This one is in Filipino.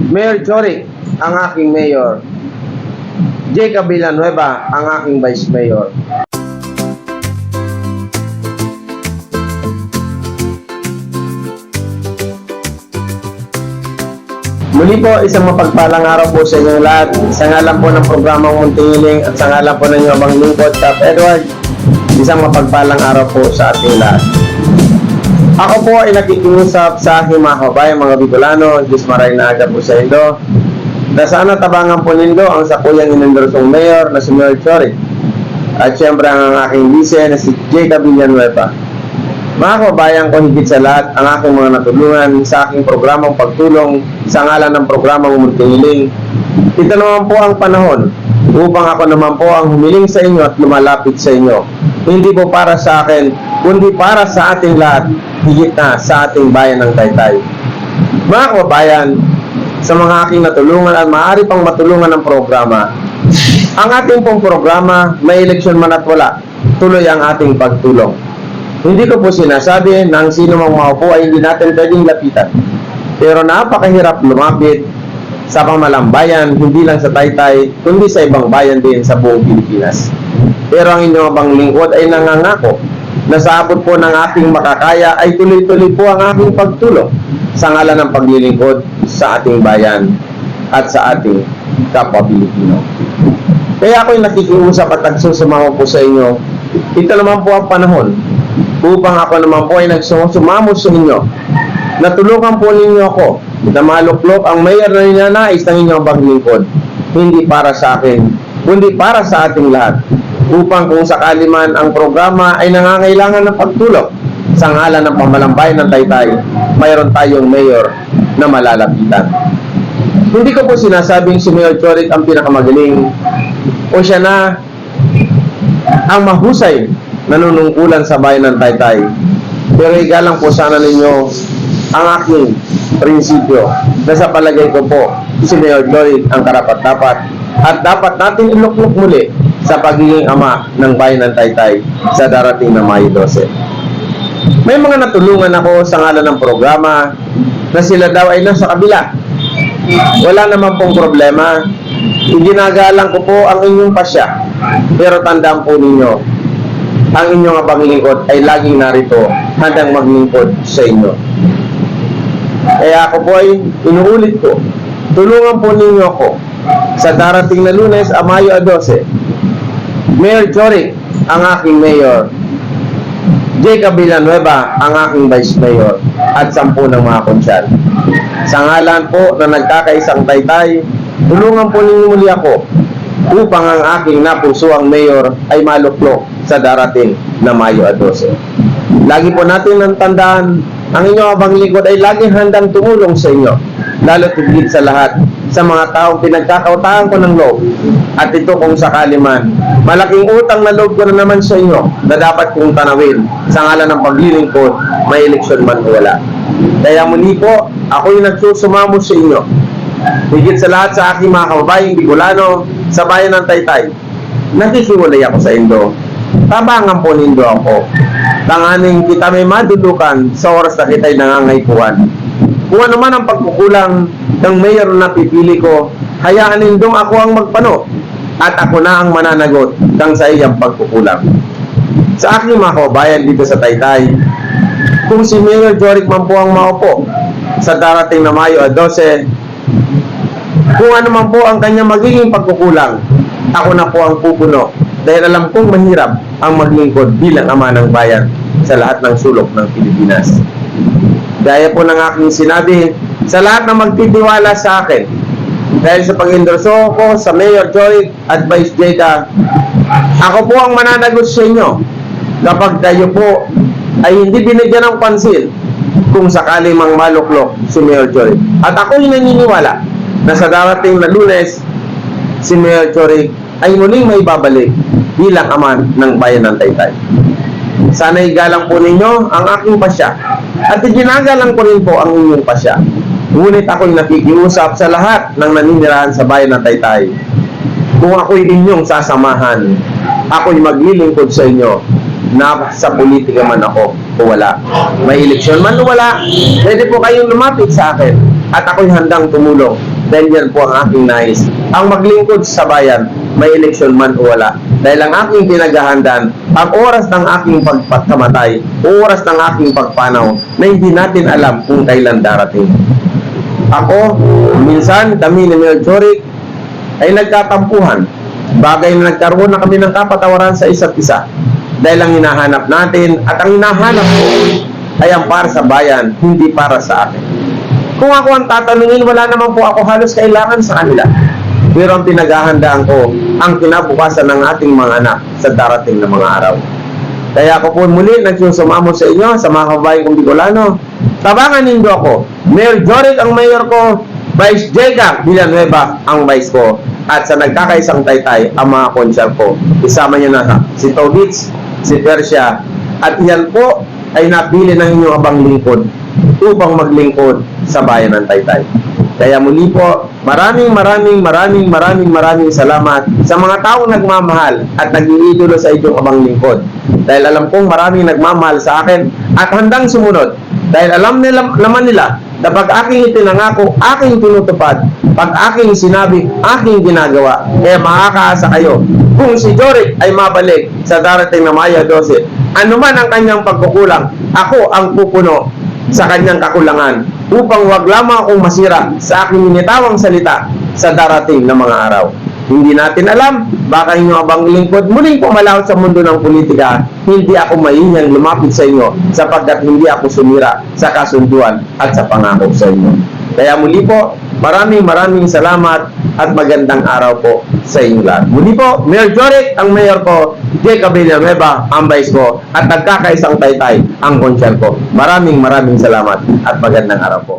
Mayor Choric, ang aking mayor. Jacob Villanueva, ang aking vice mayor. Muli po, isang mapagpalang araw po sa inyong lahat. Sa ngalan po ng programang Muntingiling at sa ngalan po ng inyong abang lingkod, Cap Edward, isang mapagpalang araw po sa ating lahat. Ako po ay nakikiusap sa aking mga kabayan, mga Bicolano, Diyos maray na aga po sa Indo, na sana tabangan po nindo ang sakuyang inendorsong mayor na si Mayor Choric. At syempre ang aking vice na si Jacob Villanueva. Mga kababayan ko higit sa lahat ang aking mga natulungan sa aking programang pagtulong sa ngalan ng programang Muntingiling. Ito naman po ang panahon upang ako naman po ang humiling sa inyo at lumalapit sa inyo. Hindi po para sa akin, kundi para sa ating lahat, higit na sa ating bayan ng Taytay. Mga kababayan, sa mga aking natulungan at maaari pang matulungan ng programa, ang ating pong programa, may eleksyon man at wala, tuloy ang ating pagtulong. Hindi ko po sinasabi na ang sino mang maupo ay hindi natin pwedeng lapitan. Pero napakahirap lumapit sa pamalambayan, hindi lang sa Taytay, kundi sa ibang bayan din sa buong Pilipinas. Pero ang inyong abang lingkod ay nangangako na sa abot po ng ating makakaya ay tuloy-tuloy po ang aking pagtulong sa ngalan ng paglilingkod sa ating bayan at sa ating kapwa Pilipino. Kaya ako'y nakikiusap at nagsusumama po sa inyo. Ito naman po ang panahon upang ako naman po ay nagsusumamo sa inyo. Natulungan po ninyo ako na maluklok ang mayor na ninanais ng inyong paglingkod. Hindi para sa akin, kundi para sa ating lahat. Upang kung sakali man ang programa ay nangangailangan ng pagtulong sa ngalan ng pamalambayan ng Taytay, mayroon tayong mayor na malalapitan. Hindi ko po sinasabing si Mayor Choric ang pinakamagaling o siya na ang mahusay nanunungkulan sa bayan ng Taytay. Pero igalang po sana ninyo ang aking prinsipyo na sa palagay ko po si Mayor Choric ang karapat-dapat at dapat natin iluklok muli sa pagiging ama ng bayan ng Taytay sa darating na Mayo 12. May mga natulungan ako sa ngalan ng programa na sila daw ay nasa kabila. Wala naman pong problema. Iginagalang ko po ang inyong pasya. Pero tandaan po ninyo, ang inyong abang lingkod ay laging narito handang maglingkod sa inyo. Kaya ako po ay inuulit ko, tulungan po ninyo ako sa darating na lunes a Mayo 12. Mayor Choric, ang aking mayor. Jacob Villanueva, ang aking vice mayor at sampu ng mga konsyal. Sa ngalan po na nagkakaisang taytay, tulungan po ninyo muli ako upang ang aking napusuang mayor ay maluklok sa darating na Mayo 12. Lagi po natin ang tandaan, ang inyong abang lingkod ay laging handang tumulong sa inyo, lalo tigit sa lahat sa mga taong pinagkakautahan ko ng loob. At ito kung sakali man, malaking utang na loob ko na naman sa inyo na dapat kong tanawin sa ngalan ng paglilingkod, may eleksyon man o wala. Kaya muli po, ako'y nagsusumamo sa inyo. Higit sa lahat sa aking mga kababayang Bicolano sa bayan ng Taytay, nakikiwalay ako sa Indo. Tabangan po nindo ako. Tanganing kita may madulukan sa oras na kita'y nangangaypuan. Kung ano man ang pagkukulang ng mayor na pipili ko, hayaan nindong ako ang magpano at ako na ang mananagot kang sa iyang pagkukulang. Sa aking mga kababayan dito sa Taytay, kung si Mayor Joric man po ang maupo sa darating na Mayo 12, kung ano man po ang kanyang magiging pagkukulang, ako na po ang pupuno dahil alam kong mahirap ang maglingkod bilang ama ng bayan sa lahat ng sulok ng Pilipinas. Gaya po ng aking sinabi, sa lahat ng magtitiwala sa akin, dahil sa pag-endorso ko sa Mayor Joy at Vice Jada, ako po ang mananagot sa inyo kapag kayo po ay hindi binigyan ng pansin kung sakali mang maluklok si Mayor Joy. At ako'y naniniwala na sa darating na lunes, si Mayor Joy ay muling may babalik bilang aman ng bayan ng Taytay. Sana igalang po ninyo ang aking pasya at iginagalang ko rin po ang inyong pasya. Ngunit ako'y nakikiusap sa lahat ng naninirahan sa bayan ng Taytay. Kung ako'y inyong sasamahan, ako'y maglilingkod sa inyo na sa politika man ako o wala. May eleksyon man o wala, pwede po kayong lumapit sa akin at ako'y handang tumulong dahil yan po ang aking nais. Ang maglingkod sa bayan, may eleksyon man o wala. Dahil ang aking pinaghahandaan, ang oras ng aking pagpagkamatay, oras ng aking pagpanaw, na hindi natin alam kung kailan darating. Ako, minsan kami ni Melchoric ay nagkatampuhan. Bagay na nagkaroon na kami ng kapatawaran sa isa't isa. Dahil ang hinahanap natin at ang hinahanap ko ay ang para sa bayan, hindi para sa akin. Kung ako ang tatanungin, wala naman po ako halos kailangan sa kanila. Pero ang pinaghahandaan ko, ang kinabukasan ng ating mga anak sa darating na mga araw. Kaya ako po muli nagsusumamo sa inyo, sa mga kababayan kong Bicolano. Tabangan ninyo ako. Mayor Joric ang mayor ko, Vice Jega Villanueva ang vice ko. At sa nagkakaisang taytay, ang mga konsyal ko. Isama niyo na si Tobits, si Persia. At yan po ay napili ng inyong abang lingkod upang maglingkod sa bayan ng Taytay. Kaya muli po, maraming maraming maraming maraming maraming salamat sa mga taong nagmamahal at nag-iidolo sa inyong abang lingkod. Dahil alam kong maraming nagmamahal sa akin at handang sumunod. Dahil alam nila, naman nila na pag aking itinangako, aking tinutupad. Pag aking sinabi, aking ginagawa. Kaya makakaasa kayo. Kung si Jorik ay mabalik sa darating na Maya 12, anuman ang kanyang pagkukulang, ako ang pupuno sa kanyang kakulangan upang wag lamang akong masira sa aking minitawang salita sa darating na mga araw. Hindi natin alam, baka inyong abang lingkod muling pumalawat sa mundo ng politika, hindi ako mahihiyang lumapit sa inyo sapagkat hindi ako sumira sa kasunduan at sa pangako sa inyo. Kaya muli po, maraming maraming salamat at magandang araw po sa inyo lahat. Muli po, Mayor Joric, ang mayor ko, Jacob Villanueva, ang vice ko, at nagkakaisang taytay, ang konsyal ko. Maraming maraming salamat at magandang araw po.